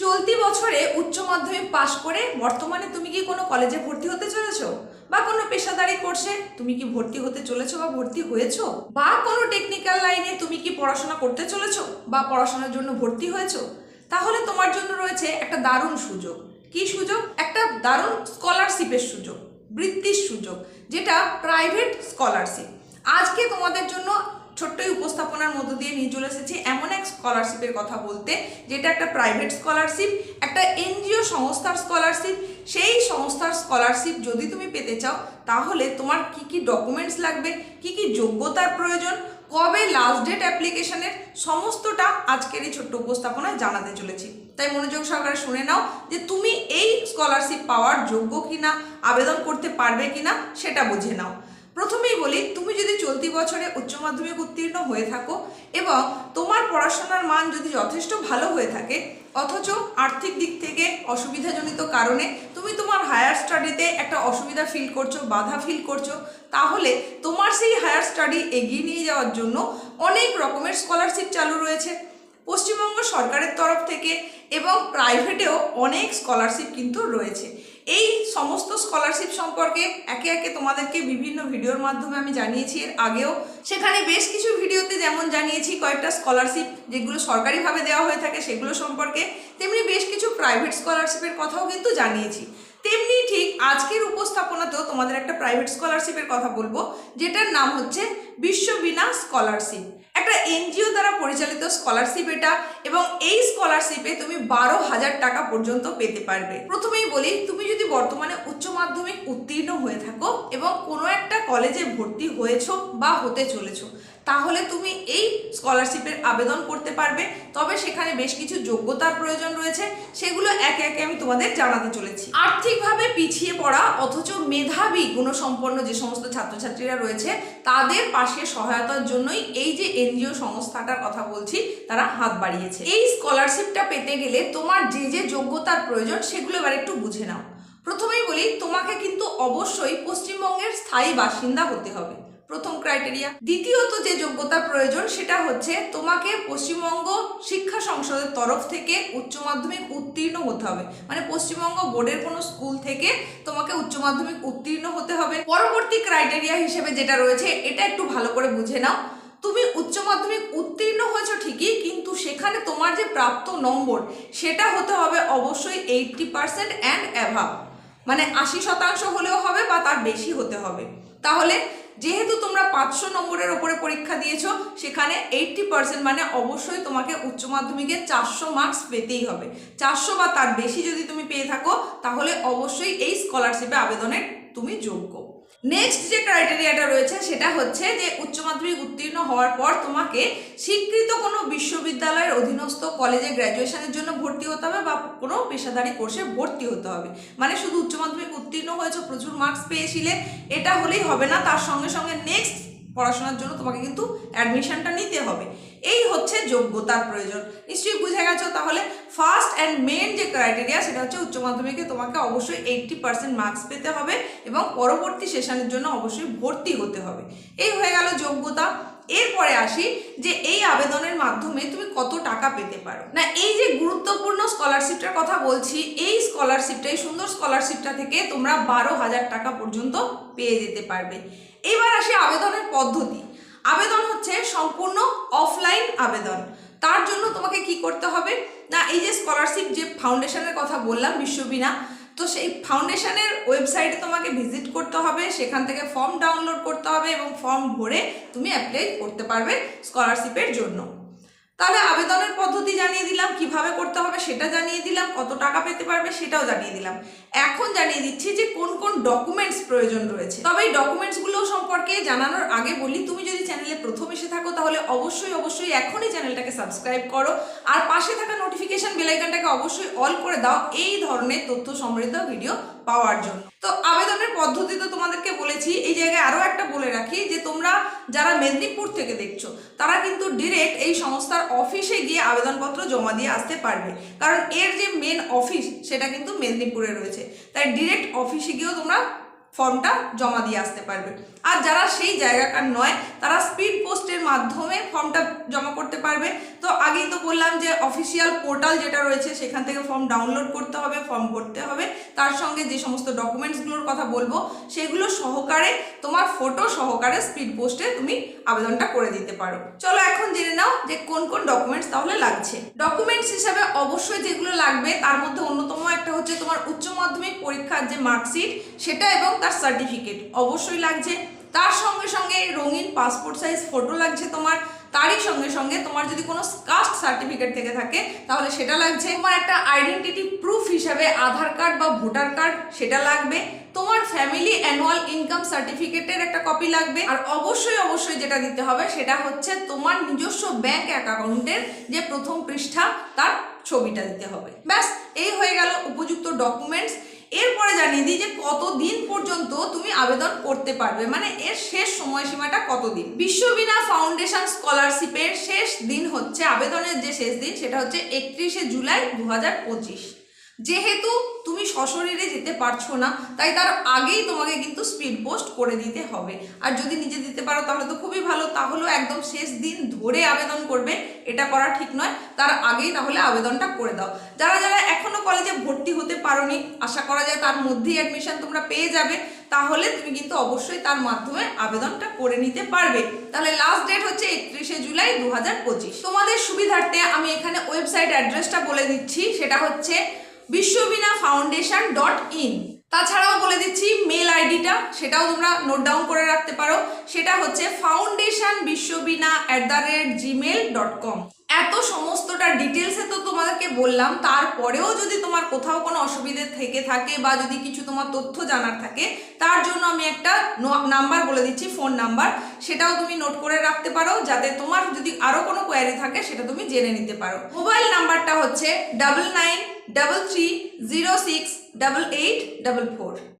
চলতি বছরে উচ্চ মাধ্যমিক পাশ করে বর্তমানে তুমি কি কোনো কলেজে ভর্তি হতে চলেছ? বা কোনো পেশাদারি কোর্সে তুমি কি ভর্তি হতে চলেছো বা ভর্তি হয়েছো? বা কোনো টেকনিক্যাল লাইনে তুমি কি পড়াশোনা করতে চলেছো বা পড়াশোনার জন্য ভর্তি হয়েছো? তাহলে তোমার জন্য রয়েছে একটা দারুণ সুযোগ। কি সুযোগ? একটা দারুণ স্কলারশিপের সুযোগ, বৃত্তির সুযোগ, যেটা প্রাইভেট স্কলারশিপ আজকে তোমাদের জন্য ছোট্ট এই উপস্থাপনার মধ্য দিয়ে নিয়ে চলে এসেছি এমন এক স্কলারশিপের কথা বলতে, যেটা একটা প্রাইভেট স্কলারশিপ একটা এনজিও সংস্থার স্কলারশিপ সেই সংস্থার স্কলারশিপ যদি তুমি পেতে চাও, তাহলে তোমার কি কি ডকুমেন্টস লাগবে, কি কি যোগ্যতার প্রয়োজন, কবে লাস্ট ডেট অ্যাপ্লিকেশনের সমস্তটা আজকের এই ছোট্ট উপস্থাপনায় জানাতে চলেছি। তাই মনোযোগ সহকারে শুনে নাও যে তুমি এই স্কলারশিপ পাওয়ার যোগ্য কিনা, আবেদন করতে পারবে কিনা, সেটা বুঝে নাও। প্রথমেই বলি চলতি বছরে উচ্চ মাধ্যমিক উত্তীর্ণ হয়ে থাকো এবং তোমার পড়াশোনার মান যদি যথেষ্ট ভালো হয়ে থাকে, অথচ আর্থিক দিক থেকে অসুবিধাজনিত কারণে তুমি তোমার হায়ার স্টাডিতে একটা অসুবিধা ফিল করছ, বাধা ফিল করছ, তাহলে তোমার সেই হায়ার স্টাডি এগিয়ে নিয়ে যাওয়ার জন্য অনেক রকমের স্কলারশিপ চালু রয়েছে। পশ্চিমবঙ্গ সরকারের তরফ থেকে এবং প্রাইভেটেও অনেক স্কলারশিপ কিন্তু রয়েছে। এই সমস্ত স্কলারশিপ সম্পর্কে একে একে তোমাদেরকে বিভিন্ন ভিডিওর মাধ্যমে আমি জানিয়েছি। এর আগেও সেখানে বেশ কিছু ভিডিওতে যেমন জানিয়েছি, কয়েকটা স্কলারশিপ যেগুলো সরকারিভাবে দেওয়া হয়ে থাকে সেগুলো সম্পর্কে, তেমনি বেশ কিছু প্রাইভেট স্কলারশিপের কথাও কিন্তু জানিয়েছি। তেমনি ঠিক আজকের উপস্থাপনাতেও তোমাদের একটা প্রাইভেট স্কলারশিপের কথা বলব, যেটার নাম হচ্ছে বিশ্ববিনা স্কলারশিপ একটা এনজিও দ্বারা পরিচালিত স্কলারশিপ এটা এবং এই স্কলারশিপে তুমি বারো হাজার টাকা পর্যন্ত পেতে পারবে। প্রথমেই বলি, তুমি যদি বর্তমানে উচ্চ মাধ্যমিক উত্তীর্ণ হয়ে থাকো এবং কোনো একটা কলেজে ভর্তি হয়েছো বা হতে চলেছো তাহলে তুমি এই স্কলারশিপের আবেদন করতে পারবে। তবে সেখানে বেশ কিছু যোগ্যতার প্রয়োজন রয়েছে, সেগুলো একে একে আমি তোমাদের জানাতে চলেছি। আর্থিকভাবে পিছিয়ে পড়া অথচ মেধাবী গুণসম্পন্ন যে সমস্ত ছাত্রছাত্রীরা রয়েছে, তাদের পাশে সহায়তার জন্যই এই যে এনজিও সংস্থাটার কথা বলছি, তারা হাত বাড়িয়েছে। এই স্কলারশিপটা পেতে গেলে তোমার যে যে যোগ্যতার প্রয়োজন, সেগুলো এবার একটু বুঝে নাও। প্রথমেই বলি, তোমাকে কিন্তু অবশ্যই পশ্চিমবঙ্গের স্থায়ী বাসিন্দা হতে হবে। প্রথম ক্রাইটেরিয়া দ্বিতীয়ত যে যোগ্যতার প্রয়োজন, সেটা হচ্ছে তোমাকে পশ্চিমবঙ্গ শিক্ষা সংসদের তরফ থেকে উচ্চ মাধ্যমিক উত্তীর্ণ হতে হবে। মানে পশ্চিমবঙ্গ বোর্ডের কোনো স্কুল থেকে তোমাকে উচ্চ মাধ্যমিক উত্তীর্ণ হতে হবে। পরবর্তী ক্রাইটেরিয়া হিসেবে যেটা রয়েছে, এটা একটু ভালো করে বুঝে নাও। তুমি উচ্চ মাধ্যমিক উত্তীর্ণ হয়েছো ঠিকই, কিন্তু সেখানে তোমার যে প্রাপ্ত নম্বর, সেটা হতে হবে অবশ্যই এইটটি পার্সেন্ট অ্যান্ড অ্যাভাব মানে আশি শতাংশ হলেও হবে বা তার বেশি হতে হবে। তাহলে যেহেতু তোমরা পাঁচশো নম্বরের ওপরে পরীক্ষা দিয়েছ, সেখানে এইটটি পার্সেন্ট মানে অবশ্যই তোমাকে উচ্চ মাধ্যমিকে চারশো মার্কস পেতেই হবে। চারশো বা তার বেশি যদি তুমি পেয়ে থাকো, তাহলে অবশ্যই এই স্কলারশিপে আবেদনের তুমি যোগ্য। নেক্সট যে ক্রাইটেরিয়াটা রয়েছে, সেটা হচ্ছে যে উচ্চ মাধ্যমিক উত্তীর্ণ হওয়ার পর তোমাকে স্বীকৃত কোনো বিশ্ববিদ্যালয়ের অধীনস্থ কলেজে গ্র্যাজুয়েশনের জন্য ভর্তি হতে হবে বা কোনো পেশাদারি কোর্সে ভর্তি হতে হবে। মানে শুধু উচ্চ মাধ্যমিক উত্তীর্ণ হয়েছে, প্রচুর মার্কস পেয়েছিলে, এটা হলেই হবে না, তার সঙ্গে সঙ্গে নেক্সট পড়াশোনার জন্য তোমাকে কিন্তু অ্যাডমিশনটা নিতে হবে। এই হচ্ছে যোগ্যতার প্রয়োজন। নিশ্চয়ই বুঝে গেছো? তাহলে ফার্স্ট অ্যান্ড মেন যে ক্রাইটেরিয়া সেটা হচ্ছে উচ্চ মাধ্যমিকে তোমাকে অবশ্যই এইটটি পার্সেন্ট মার্কস পেতে হবে এবং পরবর্তী সেশনের জন্য অবশ্যই ভর্তি হতে হবে। এই হয়ে গেল যোগ্যতা। এরপরে আসি যে এই আবেদনের মাধ্যমে তুমি কত টাকা পেতে পারো। না, এই যে গুরুত্বপূর্ণ স্কলারশিপটার কথা বলছি, এই স্কলারশিপটা এই সুন্দর স্কলারশিপটা থেকে তোমরা বারো হাজার টাকা পর্যন্ত পেয়ে যেতে পারবে। এবার আসি আবেদনের পদ্ধতি। আবেদন হচ্ছে সম্পূর্ণ অফলাইন আবেদন। তার জন্য তোমাকে কি করতে হবে? না, এই যে স্কলারশিপ যে ফাউন্ডেশনের কথা বললাম বিশ্ববিনা তো সেই ফাউন্ডেশনের ওয়েবসাইটে তোমাকে ভিজিট করতে হবে, সেখান থেকে ফর্ম ডাউনলোড করতে হবে এবং ফর্ম ভরে তুমি অ্যাপ্লাই করতে পারবে স্কলারশিপের জন্য। তাহলে আবেদনের পদ্ধতি জানিয়ে দিলাম, কীভাবে করতে হবে সেটা জানিয়ে দিলাম, কত টাকা পেতে পারবে সেটাও জানিয়ে দিলাম। এখন জানিয়ে দিচ্ছি যে কোন কোন ডকুমেন্টস প্রয়োজন রয়েছে। তবে এই ডকুমেন্টসগুলো সম্পর্কে জানানোর আগে বলি, তুমি যদি চ্যানেলে প্রথম এসে থাকো, তাহলে অবশ্যই অবশ্যই এখনই চ্যানেলটাকে সাবস্ক্রাইব করো। আর পাশে থাকা নোটিফিকেশান বেলাইকানটাকে অবশ্যই অল করে দাও। এই ধরনের তথ্য সমৃদ্ধ ভিডিও পাওয়ার জন্য। তো আবেদনের পদ্ধতি তো তোমাদেরকে বলেছি, এই জায়গায় আরও একটা বলে রাখি যে তোমরা যারা মেদিনীপুর থেকে দেখছ, তারা কিন্তু ডিরেক্ট এই সংস্থার অফিসে গিয়ে আবেদনপত্র জমা দিয়ে আসতে পারবে। কারণ এর যে মেন অফিস সেটা কিন্তু মেদিনীপুরে রয়েছে। তাই ডিরেক্ট অফিসে গিয়েও তোমরা ফর্মটা জমা দিয়ে আসতে পারবে। আর যারা সেই জায়গাকার নয়, তারা স্পিড পোস্টের মাধ্যমে ফর্মটা জমা করতে পারবে। তো আগেই তো বললাম যে অফিসিয়াল পোর্টাল যেটা রয়েছে, সেখান থেকে ফর্ম ডাউনলোড করতে হবে ফর্ম ভরতে হবে। তার সঙ্গে যে সমস্ত ডকুমেন্টসগুলোর কথা বলব, সেগুলো সহকারে, তোমার ফটো সহকারে স্পিড পোস্টে তুমি আবেদনটা করে দিতে পারো। চলো এখন জেনে নাও যে কোন কোন ডকুমেন্টস তাহলে লাগছে। ডকুমেন্টস হিসাবে অবশ্যই যেগুলো লাগবে, তার মধ্যে অন্যতম একটা হচ্ছে তোমার উচ্চ মাধ্যমিক পরীক্ষার যে মার্কশিট সেটা এবং তার সার্টিফিকেট অবশ্যই লাগছে। তার সঙ্গে সঙ্গে রঙিন পাসপোর্ট সাইজ ফটো লাগছে তোমার। তারই সঙ্গে সঙ্গে তোমার যদি কোনো কাস্ট সার্টিফিকেট থেকে থাকে, তাহলে সেটা লাগছে। তোমার একটা আইডেন্টিটি প্রুফ হিসাবে আধার কার্ড বা ভোটার কার্ড সেটা লাগবে। তোমার ফ্যামিলি অ্যানুয়াল ইনকাম সার্টিফিকেটের একটা কপি লাগবে। আর অবশ্যই অবশ্যই যেটা দিতে হবে, সেটা হচ্ছে তোমার নিজস্ব ব্যাংক অ্যাকাউন্টের যে প্রথম পৃষ্ঠা, তার ছবিটা দিতে হবে। ব্যাস, এই হয়ে গেল উপযুক্ত ডকুমেন্টস এরপরে জানিয়ে দিই যে কতদিন পর্যন্ত তুমি আবেদন করতে পারবে। মানে এর শেষ সময়সীমাটা কতদিন? বিশ্ববিনা ফাউন্ডেশন স্কলারশিপের শেষ দিন হচ্ছে, আবেদনের যে শেষ দিন, সেটা হচ্ছে একত্রিশে জুলাই দু হাজার পঁচিশ। যেহেতু তুমি সশরীরে যেতে পারছ না, তাই তার আগেই তোমাকে কিন্তু স্পিড পোস্ট করে দিতে হবে। আর যদি নিজে দিতে পারো তাহলে তো খুবই ভালো, তাহলেও একদম শেষ দিন ধরে আবেদন করবে, এটা করা ঠিক নয়। তার আগেই তাহলে আবেদনটা করে দাও। যারা যারা এখনও কলেজে ভর্তি হতে পারোনি, আশা করা যায় তার মধ্যেই অ্যাডমিশন তোমরা পেয়ে যাবে। তাহলে তুমি কিন্তু অবশ্যই তার মাধ্যমে আবেদনটা করে নিতে পারবে। তাহলে লাস্ট ডেট হচ্ছে একত্রিশে জুলাই দু হাজার পঁচিশ। তোমাদের সুবিধার্থে আমি এখানে ওয়েবসাইট অ্যাড্রেসটা বলে দিচ্ছি। সেটা হচ্ছে বিশ্ববিনা ফাউন্ডেশন ডট ইন। তাছাড়াও বলে দিচ্ছি মেল আইডিটা, সেটাও তোমরা নোট ডাউন করে রাখতে পারো। সেটা হচ্ছে foundation বিশ্ববিনা at the rate gmail dot com এত সমস্তটা ডিটেলসে তো তোমাদেরকে বললাম, তারপরেও যদি তোমার কোথাও কোনো অসুবিধে থেকে থাকে বা যদি কিছু তোমার তথ্য জানার থাকে, তার জন্য আমি একটা নাম্বার বলে দিচ্ছি ফোন নাম্বার সেটাও তুমি নোট করে রাখতে পারো, যাতে তোমার যদি আরও কোনো কোয়ারি থাকে, সেটা তুমি জেনে নিতে পারো। মোবাইল নাম্বারটা হচ্ছে double nine double three zero six double eight double four.